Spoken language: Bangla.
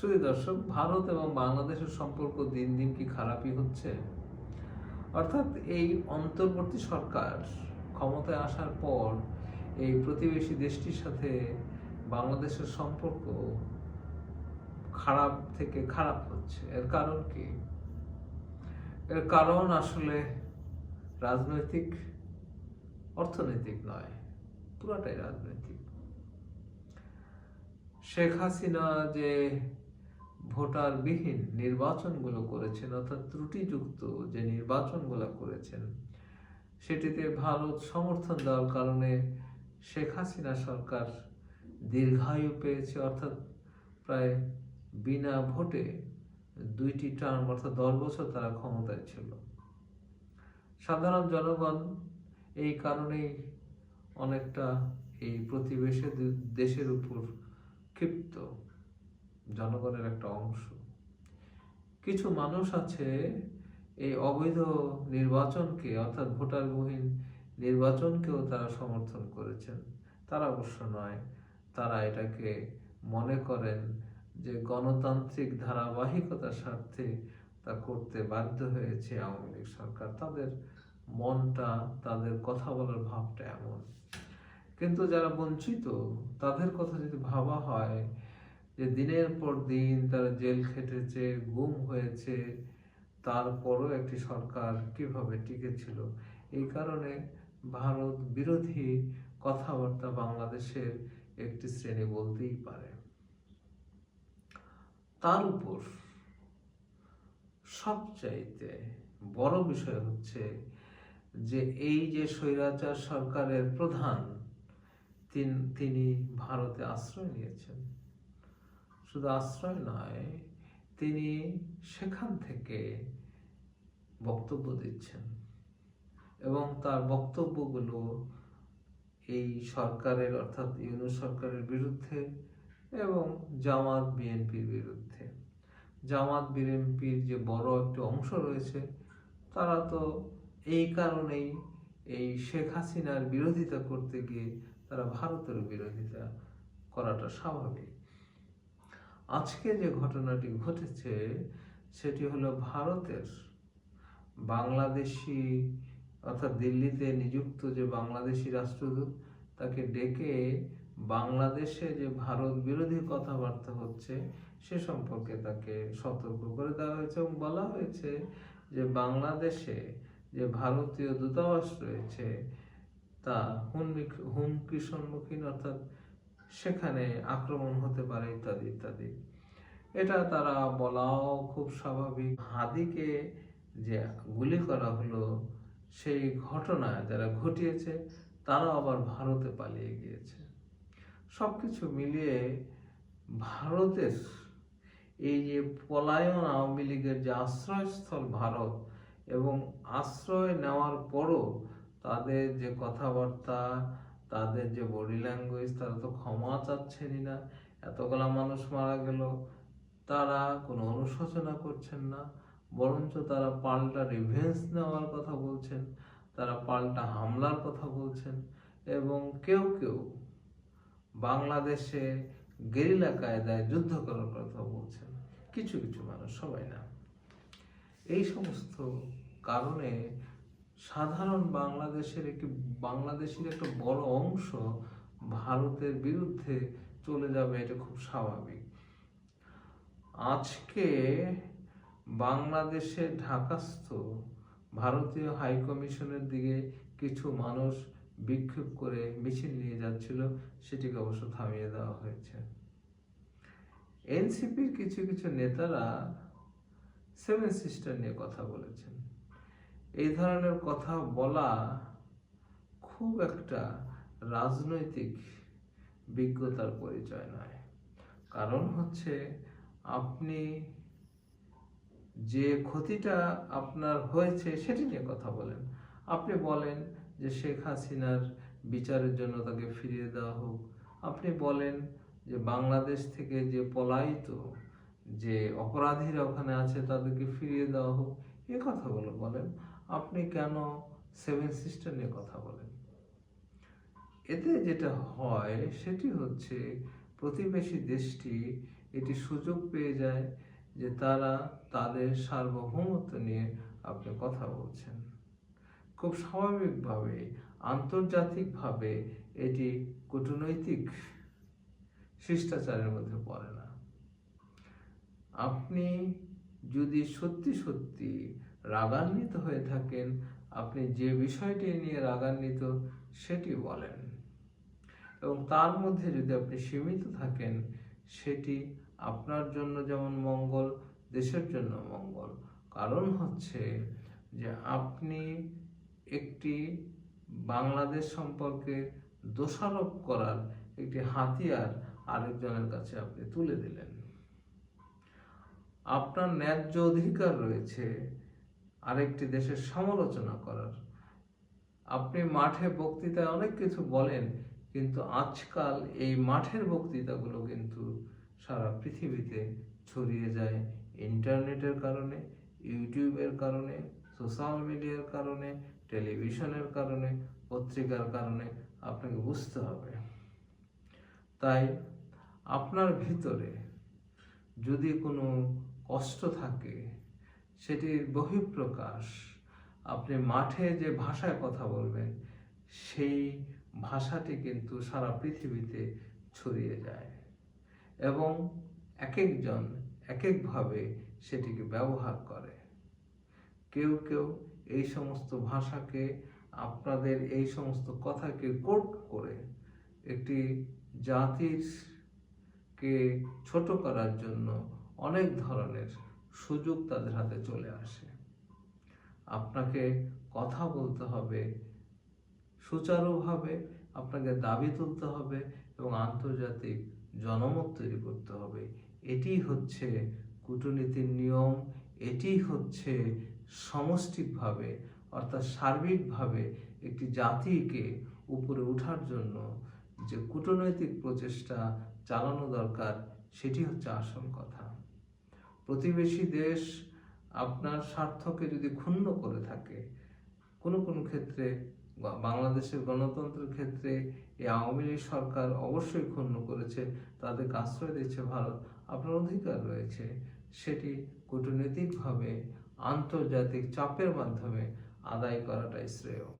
শুধু দর্শক, ভারত এবং বাংলাদেশের সম্পর্ক দিন দিন কি খারাপই হচ্ছে? অর্থাৎ এই অন্তর্বর্তী সরকার ক্ষমতায় আসার পর এই প্রতিবেশী দেশটির সাথে বাংলাদেশের সম্পর্ক খারাপ থেকে খারাপ হচ্ছে। এর কারণ কি? এর কারণ আসলে রাজনৈতিক, অর্থনৈতিক নয়, পুরাটাই রাজনৈতিক। শেখ হাসিনা যে ভোটারবিহীন নির্বাচনগুলো করেছেন, অর্থাৎ ত্রুটিযুক্ত যে নির্বাচনগুলো করেছেন, সেটিতে ভারত সমর্থন দেওয়ার কারণে শেখ হাসিনা সরকার দীর্ঘায়ু পেয়েছে, অর্থাৎ প্রায় বিনা ভোটে দুইটি টার্ম অর্থাৎ দশ বছর তারা ক্ষমতায় ছিল। সাধারণ জনগণ এই কারণেই অনেকটা এই প্রতিবেশী দেশের উপর ক্ষিপ্ত। জনগণের একটা অংশ। কিছু মানুষ আছে এই অবৈধ নির্বাচনকে অর্থাৎ ভোটারবিহীন নির্বাচনকেও তারা সমর্থন করেছেন। তারা অবশ্য নয়, তারা এটাকে মনে করেন যে গণতান্ত্রিক ধারাবাহিকতার স্বার্থে তা করতে বাধ্য হয়েছে আওয়ামী লীগ সরকার। তাদের মনটা, তাদের কথা বলার ভাবটা এমন। কিন্তু যারা বঞ্চিত, তাদের কথা যদি ভাবা হয় যে দিনের পর দিন তারা জেল খেটেছে, গুম হয়েছে, তারপরও একটি সরকার কীভাবে টিকেছিল? এই কারণে ভারত বিরোধী কথাবার্তা বাংলাদেশের একটি শ্রেণি বলতেই পারে। তার উপর সবচাইতে বড় বিষয় হচ্ছে যে এই যে স্বৈরাচার সরকারের প্রধান, তিন- তিনি ভারতে আশ্রয় নিয়েছেন। শুধু আশ্রয় নয়, তিনি সেখান থেকে বক্তব্য দিচ্ছেন। এবং তার বক্তব্যগুলো এই সরকারের অর্থাৎ ইউনূস সরকারের বিরুদ্ধে এবং জামাত বিএনপির বিরুদ্ধে। জামাত বিএনপির যে বড় একটি অংশ রয়েছে, তারা তো এই কারণেই এই শেখ হাসিনার বিরোধিতা করতে গিয়ে তারা ভারতের বিরোধিতা করাটা স্বাভাবিক। আজকে যে ঘটনাটি ঘটেছে, সেটি হলো ভারতের বাংলাদেশি অর্থাৎ দিল্লিতে নিযুক্ত যে বাংলাদেশি রাষ্ট্রদূত, তাকে ডেকে বাংলাদেশে যে ভারত বিরোধী কথাবার্তা হচ্ছে, সে সম্পর্কে তাকে সতর্ক করে দেওয়া হয়েছে এবং বলা হয়েছে যে বাংলাদেশে যে ভারতীয় দূতাবাস রয়েছে, তা হুমকি হুমকি সম্মুখীন অর্থাৎ সেখানে আক্রমণ হতে পারে, ইত্যাদি ইত্যাদি। এটা তারা বলাও খুব স্বাভাবিক। হাদিকে যে গুলি করা হলো, সেই ঘটনা যারা ঘটিয়েছে তারা আবার ভারতে পালিয়ে গিয়েছে। সবকিছু মিলিয়ে ভারতের এই যে পলায়ন আওয়ামী লীগের যে আশ্রয়স্থল ভারত এবং আশ্রয় নেওয়ার পরও তাদের যে কথাবার্তা তাদের যে বডি ল্যাঙ্গুয়েজ তারা তো ক্ষমা চাচ্ছেনই না। এতগুলা মানুষ মারা গেল, তারা কোনো অনুশোচনা করছেন না, বরঞ্চ তারা পাল্টা রিভেন্স নেওয়ার কথা বলছেন, তারা পাল্টা হামলার কথা বলছেন এবং কেউ কেউ বাংলাদেশে গেরিলা কায়দায় যুদ্ধ করার কথা বলছেন। কিছু কিছু মানুষ, সবাই না। এই সমস্ত কারণে সাধারণ বাংলাদেশের একটি, বাংলাদেশের একটা বড় অংশ ভারতের বিরুদ্ধে চলে যাবে এটা খুব স্বাভাবিক। আজকে বাংলাদেশে ঢাকাস্থ ভারতীয় হাই কমিশনের দিকে কিছু মানুষ বিক্ষোভ করে মিছিল নিয়ে যাচ্ছিল, সেটিকে অবশ্য থামিয়ে দেওয়া হয়েছে। এনসিপির কিছু কিছু নেতারা সেভেন সিস্টার নিয়ে কথা বলেছেন। এই ধরনের কথা বলা খুব একটা রাজনৈতিক বিজ্ঞতার পরিচয় নয়। কারণ হচ্ছে আপনি যে ক্ষতিটা আপনার হয়েছে সেটি নিয়ে কথা বলেন। আপনি বলেন যে শেখ হাসিনার বিচারের জন্য তাকে ফিরিয়ে দেওয়া হোক। আপনি বলেন যে বাংলাদেশ থেকে যে পলায়িত যে অপরাধীরা ওখানে আছে তাদেরকে ফিরিয়ে দেওয়া হোক। এ কথাগুলো বলেন। আপনি কেন সেভেন সিস্টার নিয়ে কথা বলেন? এতে যেটা হয়, সেটি হচ্ছে প্রতিবেশী দেশটি এটি সুযোগ পেয়ে যায় যে তারা তাদের সার্বভৌমত্ব নিয়ে আপনি কথা বলছেন। খুব স্বাভাবিকভাবে, আন্তর্জাতিকভাবে এটি কূটনৈতিক শিষ্টাচারের মধ্যে পড়ে না। আপনি যদি সত্যি সত্যি রাগান্বিত হয়ে থাকেন। আপনি যে বিষয়টি নিয়ে রাগান্বিত, সেটি বলেন। এবং তার মধ্যে যদি আপনি সীমিত থাকেন, সেটি আপনার জন্য যেমন মঙ্গল, দেশের জন্য মঙ্গল। কারণ হচ্ছে যে আপনি একটি বাংলাদেশ সম্পর্কে দোষারোপ করার একটি হাতিয়ার আরেকজনের কাছে আপনি তুলে দিলেন। আপনার ন্যায্য অধিকার রয়েছে আরেকটি দেশের সমালোচনা করার। আপনি মাঠে বক্তৃতায় অনেক কিছু বলেন, কিন্তু আজকাল এই মাঠের বক্তৃতাগুলো কিন্তু সারা পৃথিবীতে ছড়িয়ে যায়। ইন্টারনেটের কারণে, ইউটিউবের কারণে, সোশ্যাল মিডিয়ার কারণে, টেলিভিশনের কারণে, পত্রিকার কারণে আপনাকে বুঝতে হবে। তাই আপনার ভিতরে যদি কোনো কষ্ট থাকে সেটির বহিঃপ্রকাশ। আপনি মাঠে যে ভাষায় কথা বলবেন, সেই ভাষাটি কিন্তু সারা পৃথিবীতে ছড়িয়ে যায় এবং এক একজন এক একভাবে সেটিকে ব্যবহার করে। কেউ কেউ এই সমস্ত ভাষাকে, আপনাদের এই সমস্ত কথাকে কোট করে একটি জাতির কে ছোট করার জন্য অনেক ধরনের সুযোগ তাদের হাতে চলে আসে। আপনাকে কথা বলতে হবে, সুচারুভাবে আপনাকে দাবি তুলতে হবে এবং আন্তর্জাতিক জনমত তৈরি করতে হবে। এটি হচ্ছে কূটনীতির নিয়ম, এটি হচ্ছে সমষ্টিকভাবে অর্থাৎ সার্বিকভাবে একটি জাতিকে উপরে ওঠার জন্য যে কূটনৈতিক প্রচেষ্টা চালানো দরকার, সেটি হচ্ছে আসল কথা। প্রতিবেশী দেশ আপনার স্বার্থকে যদি ক্ষুণ্ণ করে থাকে, কোনো কোনো ক্ষেত্রে বাংলাদেশের গণতন্ত্রের ক্ষেত্রে এই আওয়ামী লীগ সরকার অবশ্যই ক্ষুণ্ণ করেছে, তাদেরকে আশ্রয় দিচ্ছে ভারত, আপনার অধিকার রয়েছে। সেটি কূটনৈতিকভাবে আন্তর্জাতিক চাপের মাধ্যমে আদায় করাটাই শ্রেয়।